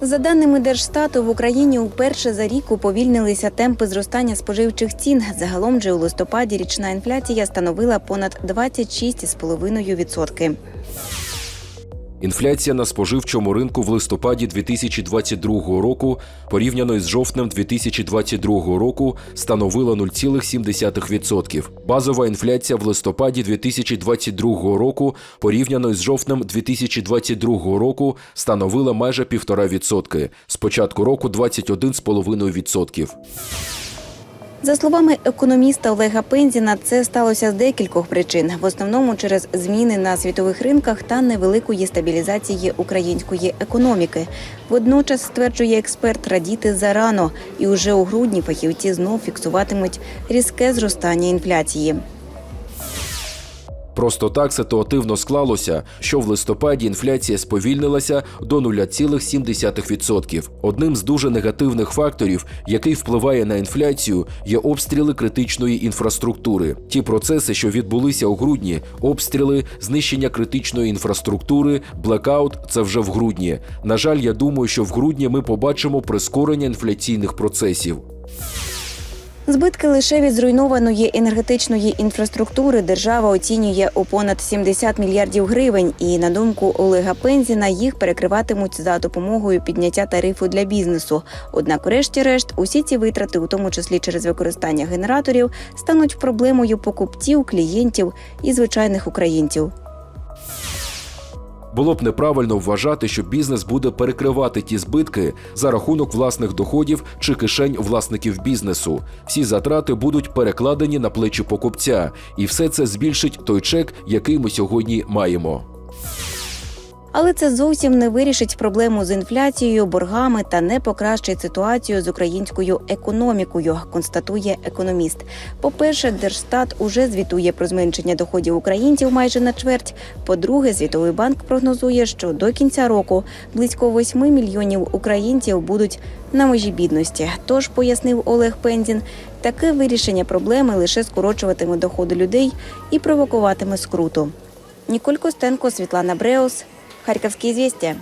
За даними Держстату, в Україні уперше за рік уповільнилися темпи зростання споживчих цін. Загалом же у листопаді річна інфляція становила понад 26,5%. Інфляція на споживчому ринку в листопаді 2022 року порівняно із жовтнем 2022 року становила 0,7%. Базова інфляція в листопаді 2022 року порівняно із жовтнем 2022 року становила майже 1,5%. З початку року 21,5%. За словами економіста Олега Пензіна, це сталося з декількох причин, в основному через зміни на світових ринках та невеликої стабілізації української економіки. Водночас стверджує експерт радіти зарано, і уже у грудні фахівці знов фіксуватимуть різке зростання інфляції. Просто так ситуативно склалося, що в листопаді інфляція сповільнилася до 0,7%. Одним з дуже негативних факторів, який впливає на інфляцію, є обстріли критичної інфраструктури. Ті процеси, що відбулися у грудні, обстріли, знищення критичної інфраструктури, блекаут це вже в грудні. На жаль, я думаю, що в грудні ми побачимо прискорення інфляційних процесів. Збитки лише від зруйнованої енергетичної інфраструктури держава оцінює у понад 70 мільярдів гривень. І на думку Олега Пензіна, їх перекриватимуть за допомогою підняття тарифу для бізнесу. Однак, врешті-решт, усі ці витрати, у тому числі через використання генераторів, стануть проблемою покупців, клієнтів і звичайних українців. Було б неправильно вважати, що бізнес буде перекривати ті збитки за рахунок власних доходів чи кишень власників бізнесу. Всі затрати будуть перекладені на плечі покупця, і все це збільшить той чек, який ми сьогодні маємо. Але це зовсім не вирішить проблему з інфляцією, боргами та не покращить ситуацію з українською економікою, констатує економіст. По-перше, Держстат уже звітує про зменшення доходів українців майже на чверть. По-друге, Світовий банк прогнозує, що до кінця року близько 8 мільйонів українців будуть на межі бідності. Тож, пояснив Олег Пензін, таке вирішення проблеми лише скорочуватиме доходи людей і провокуватиме скруту. Ніколь Костенко, Світлана Бреус, Харківські звістя.